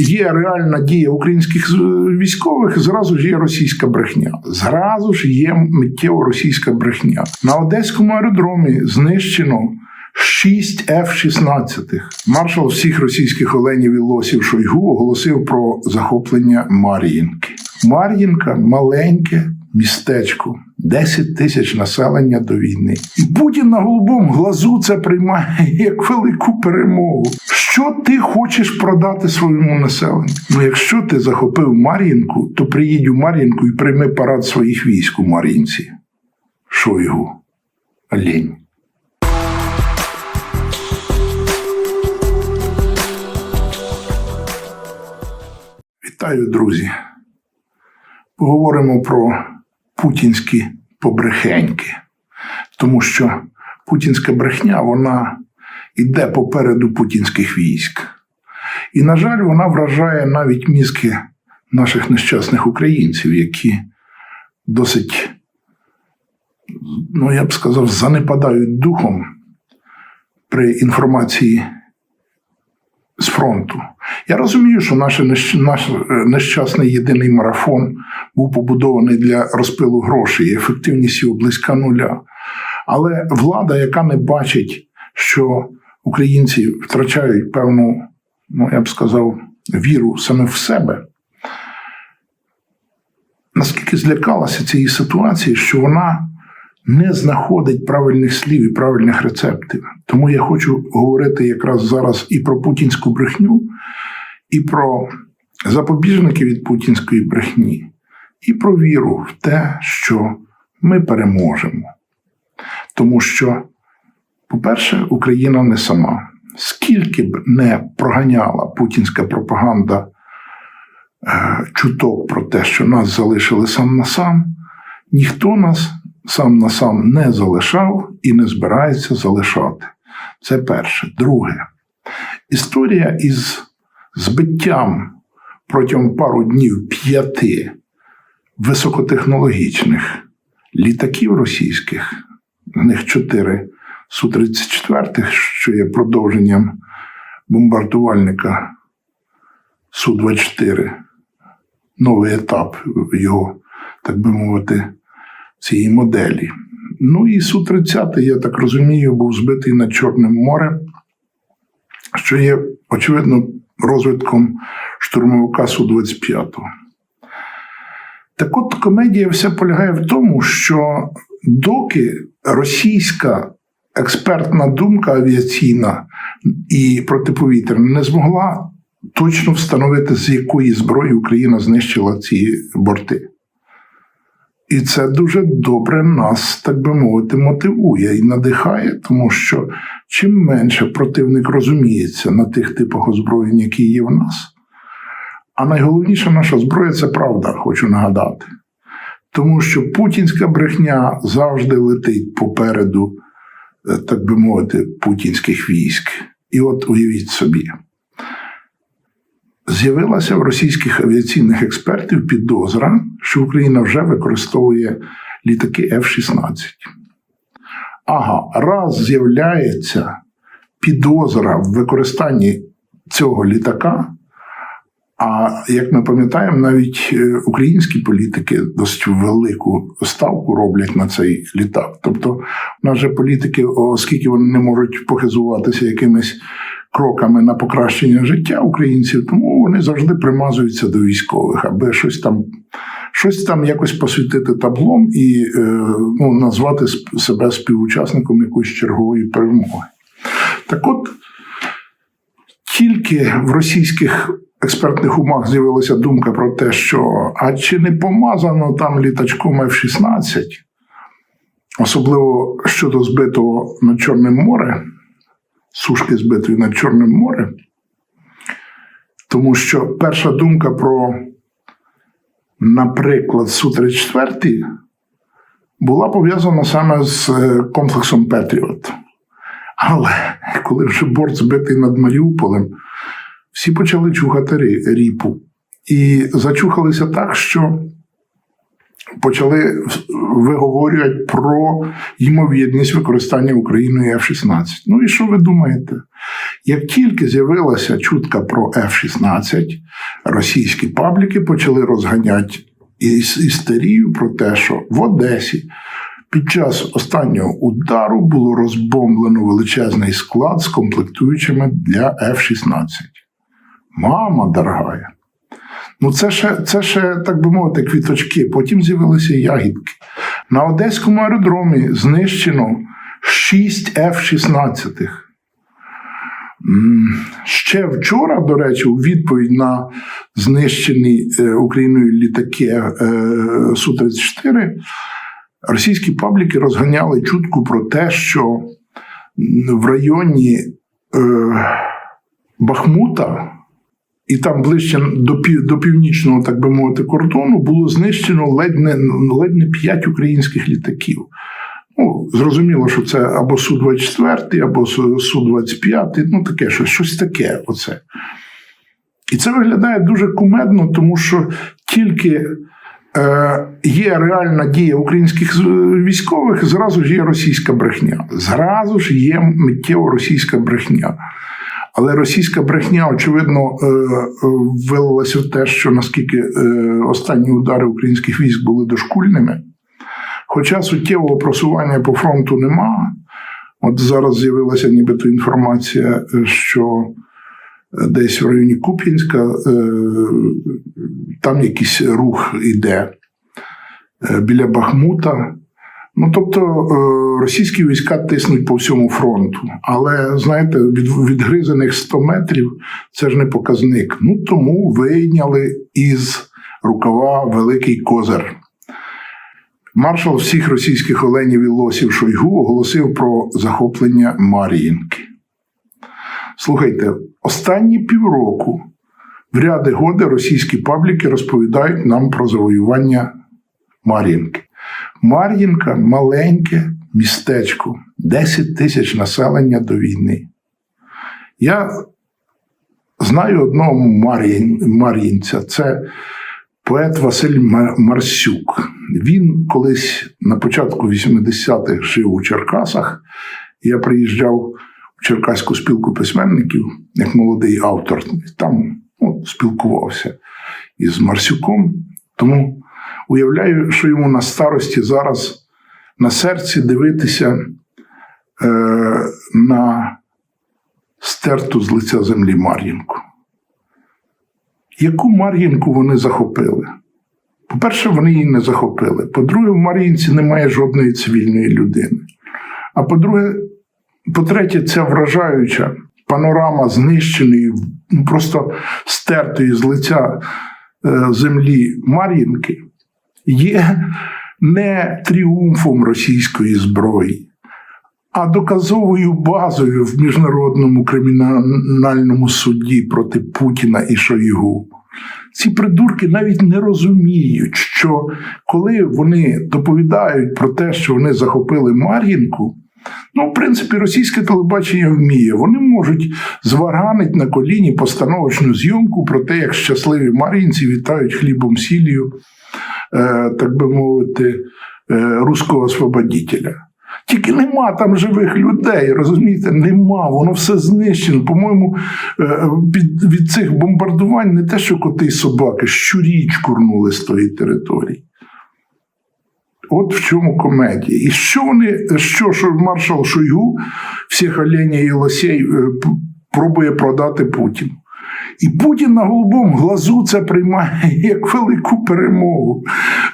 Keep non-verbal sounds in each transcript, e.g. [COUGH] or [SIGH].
є реальна дія українських військових, зразу ж є російська брехня. Зразу ж є миттєво російська брехня. На одеському аеродромі знищено. 6 F-16. Маршал всіх російських оленів і лосів Шойгу оголосив про захоплення Мар'їнки. Мар'їнка маленьке містечко, 10 тисяч населення до війни. І Путін на голубому глазу це приймає [LAUGHS] як велику перемогу. Що ти хочеш продати своєму населенню? Ну, якщо ти захопив Мар'їнку, то приїдь у Мар'їнку і прийми парад своїх військ у Мар'їнці. Шойгу. Олень. Вітаю, друзі. Поговоримо про путінські побрехеньки, тому що путінська брехня вона йде попереду путінських військ. І, на жаль, вона вражає навіть мізки наших нещасних українців, які досить, ну я б сказав, занепадають духом при інформації з фронту. Я розумію, що наш, е, нещасний єдиний марафон був побудований для розпилу грошей, ефективність його близька нуля. Але влада, яка не бачить, що українці втрачають певну, ну я б сказав, віру саме в себе, наскільки злякалася цієї ситуації, що вона не знаходить правильних слів і правильних рецептів. Тому я хочу говорити якраз зараз і про путінську брехню, і про запобіжники від путінської брехні, і про віру в те, що ми переможемо. Тому що, по-перше, Україна не сама. Скільки б не проганяла путінська пропаганда е, чуток про те, що нас залишили сам на сам, ніхто нас сам на сам не залишав і не збирається залишати. Це перше. Друге, історія із збиттям протягом пару днів п'яти високотехнологічних літаків російських, з них чотири Су-34, що є продовженням бомбардувальника Су-24, новий етап його, так би мовити, цієї моделі. Ну і Су-30, я так розумію, був збитий над Чорним морем, що є, очевидно, розвитком штурмовика Су-25. Так от комедія вся полягає в тому, що доки російська експертна думка авіаційна і протиповітряна не змогла точно встановити, з якої зброї Україна знищила ці борти. І це дуже добре нас, так би мовити, мотивує і надихає, тому що чим менше противник розуміється на тих типах озброєнь, які є в нас, а найголовніша наша зброя це правда, хочу нагадати. Тому що путінська брехня завжди летить попереду, так би мовити, путінських військ. І от уявіть собі, з'явилася в російських авіаційних експертів підозра, що Україна вже використовує літаки F-16. Ага, раз з'являється підозра в використанні цього літака. А як ми пам'ятаємо, навіть е, українські політики досить велику ставку роблять на цей літак. Тобто, же політики, оскільки вони не можуть похизуватися якимись кроками на покращення життя українців, тому вони завжди примазуються до військових, аби щось там, щось там якось посвітити таблом і е, ну, назвати себе співучасником якоїсь чергової перемоги. Так от тільки в російських експертних умах з'явилася думка про те, що а чи не помазано там літачком F-16, особливо щодо збитого над Чорним море, сушки збитої над Чорним морем, тому що перша думка про, наприклад, Су-34 була пов'язана саме з е, комплексом Петріот. Але коли вже борт збитий над Маріуполем, всі почали чухати ріпу. І зачухалися так, що почали виговорювати про ймовірність використання Україною F-16. Ну і що ви думаєте? Як тільки з'явилася чутка про F-16, російські пабліки почали розганяти істерію про те, що в Одесі під час останнього удару було розбомблено величезний склад з комплектуючими для F-16. Мама дорогая. Ну, це ще, це ще, так би мовити, квіточки. Потім з'явилися ягідки. На Одеському аеродромі знищено 6 F-16. Ще вчора, до речі, у відповідь на знищені е, Україною літаки е, Су-34, російські пабліки розганяли чутку про те, що в районі е, Бахмута і там ближче до, пів, до північного, так би мовити, кордону було знищено ледь не, ледь не 5 українських літаків. Ну, зрозуміло, що це або Су-24, або Су-25, ну таке щось, щось таке. Оце. І це виглядає дуже кумедно, тому що тільки е, є реальна дія українських військових, зразу ж є російська брехня. Зразу ж є миттєво російська брехня. Але російська брехня, очевидно, е, е, вилилася в те, що наскільки е, останні удари українських військ були дошкульними. Хоча суттєвого просування по фронту нема. От зараз з'явилася нібито інформація, що десь в районі Куп'янська там якийсь рух іде біля Бахмута. Ну, тобто е, російські війська тиснуть по всьому фронту. Але знаєте, від відгризаних 100 метрів це ж не показник. Ну тому вийняли із рукава великий козир. Маршал всіх російських оленів і лосів Шойгу оголосив про захоплення Мар'їнки. Слухайте, останні півроку в ряди годи російські пабліки розповідають нам про завоювання Мар'їнки. Мар'їнка маленьке містечко, 10 тисяч населення до війни. Я знаю одного Мар'їнця, це поет Василь Мар- Марсюк. Він колись на початку 80-х жив у Черкасах. Я приїжджав в Черкаську спілку письменників як молодий автор. Там ну, спілкувався із Марсюком. Тому уявляю, що йому на старості зараз на серці дивитися е, на стерту з лиця землі Мар'їнку. Яку Мар'їнку вони захопили? По-перше, вони її не захопили. По-друге, в Мар'їнці немає жодної цивільної людини. А по-друге, по-третє, ця вражаюча панорама знищеної, ну, просто стертої з лиця е, землі Мар'їнки є не тріумфом російської зброї, а доказовою базою в міжнародному кримінальному суді проти Путіна і Шойгу. Ці придурки навіть не розуміють, що коли вони доповідають про те, що вони захопили Мар'їнку, ну, в принципі, російське телебачення вміє. Вони можуть зваганити на коліні постановочну зйомку про те, як щасливі мар'їнці вітають хлібом сіллю, е, так би мовити, е, руського освободителя. Тільки нема там живих людей, розумієте? Нема, воно все знищено. По-моєму, е, від, від цих бомбардувань не те, що коти й собаки, щурі чкурнули з тої території. От в чому комедія. І що вони, що, що маршал Шойгу всіх оленей і лосей е, пробує продати Путіну. І Путін на голубому глазу це приймає [LAUGHS] як велику перемогу.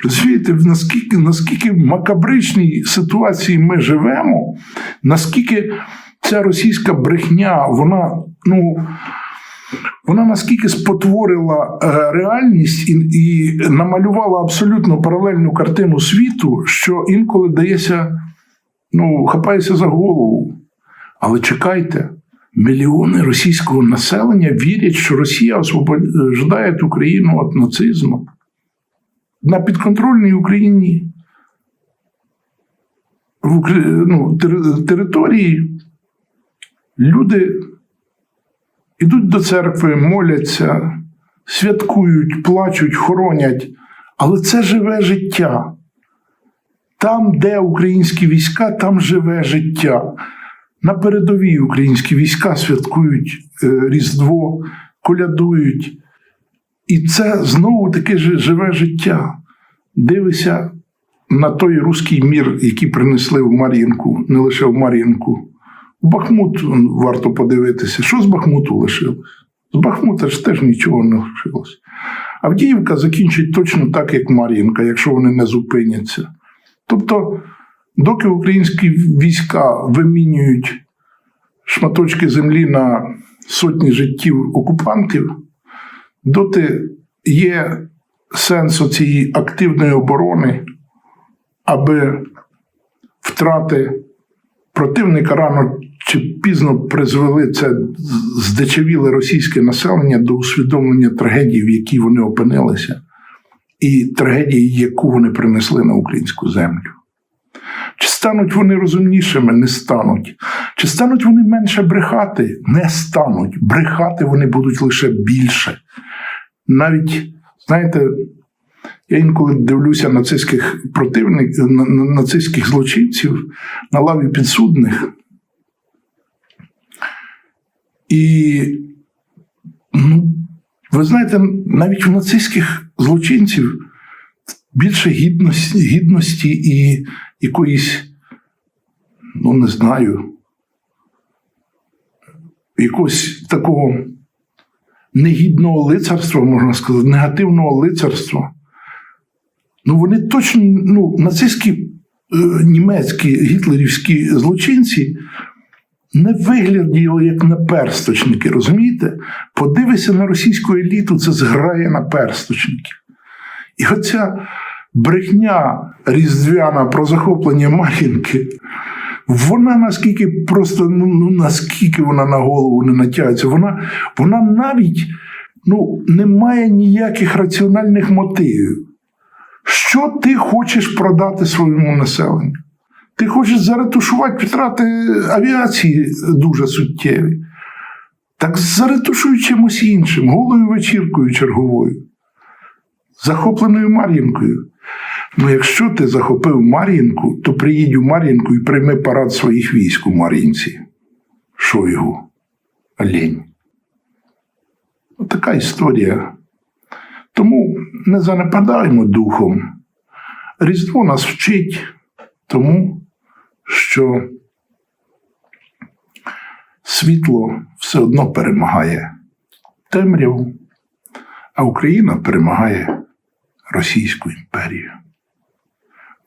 Розумієте, наскільки, наскільки в макабричній ситуації ми живемо, наскільки ця російська брехня, вона, ну, вона наскільки спотворила е, реальність і, і намалювала абсолютно паралельну картину світу, що інколи дається, ну, хапається за голову. Але чекайте, мільйони російського населення вірять, що Росія освобождає Україну від нацизму. На підконтрольній Україні в Укра- ну, тери- території люди ідуть до церкви, моляться, святкують, плачуть, хоронять. Але це живе життя. Там, де українські війська, там живе життя. На передовій українські війська святкують е, Різдво, колядують. І це знову таке живе життя. Дивися на той руський мір, який принесли в Мар'їнку, не лише в Мар'їнку. В Бахмут варто подивитися, що з Бахмуту лишилось. З Бахмута ж теж нічого не лишилось. Авдіївка закінчить точно так, як Мар'їнка, якщо вони не зупиняться. Тобто, доки українські війська вимінюють шматочки землі на сотні життів окупантів, доти є сенс цієї активної оборони, аби втрати противника рано чи пізно призвели це здичавіле російське населення до усвідомлення трагедії, в якій вони опинилися, і трагедії, яку вони принесли на українську землю. Стануть вони розумнішими? Не стануть. Чи стануть вони менше брехати? Не стануть. Брехати вони будуть лише більше. Навіть, знаєте, я інколи дивлюся нацистських противників, на- на- нацистських злочинців на лаві підсудних. І, ну, ви знаєте, навіть у нацистських злочинців більше гідності, гідності і якоїсь, ну не знаю, якогось такого негідного лицарства, можна сказати, негативного лицарства. Ну, вони точно, ну, нацистські е, німецькі гітлерівські злочинці не вигляділи як наперсточники, розумієте? Подивися на російську еліту, це зграє наперсточників. І оця брехня різдвяна про захоплення Мар'їнки, вона наскільки просто, ну, ну наскільки вона на голову не натягується, вона, вона навіть ну, не має ніяких раціональних мотивів. Що ти хочеш продати своєму населенню? Ти хочеш заретушувати втрати авіації дуже суттєві. Так заретушуй чимось іншим, голою вечіркою черговою, захопленою Мар'їнкою. Ну, якщо ти захопив Мар'їнку, то приїдь у Мар'їнку і прийми парад своїх військ у Мар'їнці. Шойгу, Олень. Така історія. Тому не занепадаємо духом. Різдво нас вчить тому, що світло все одно перемагає темряву, а Україна перемагає Російську імперію.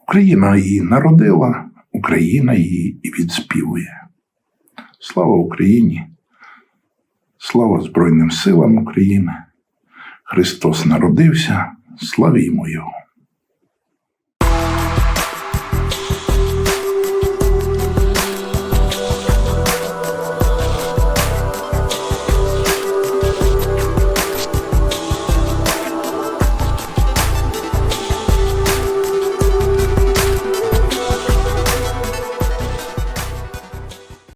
Україна її народила, Україна її і відспівує. Слава Україні! Слава Збройним силам України! Христос народився, славімо Його!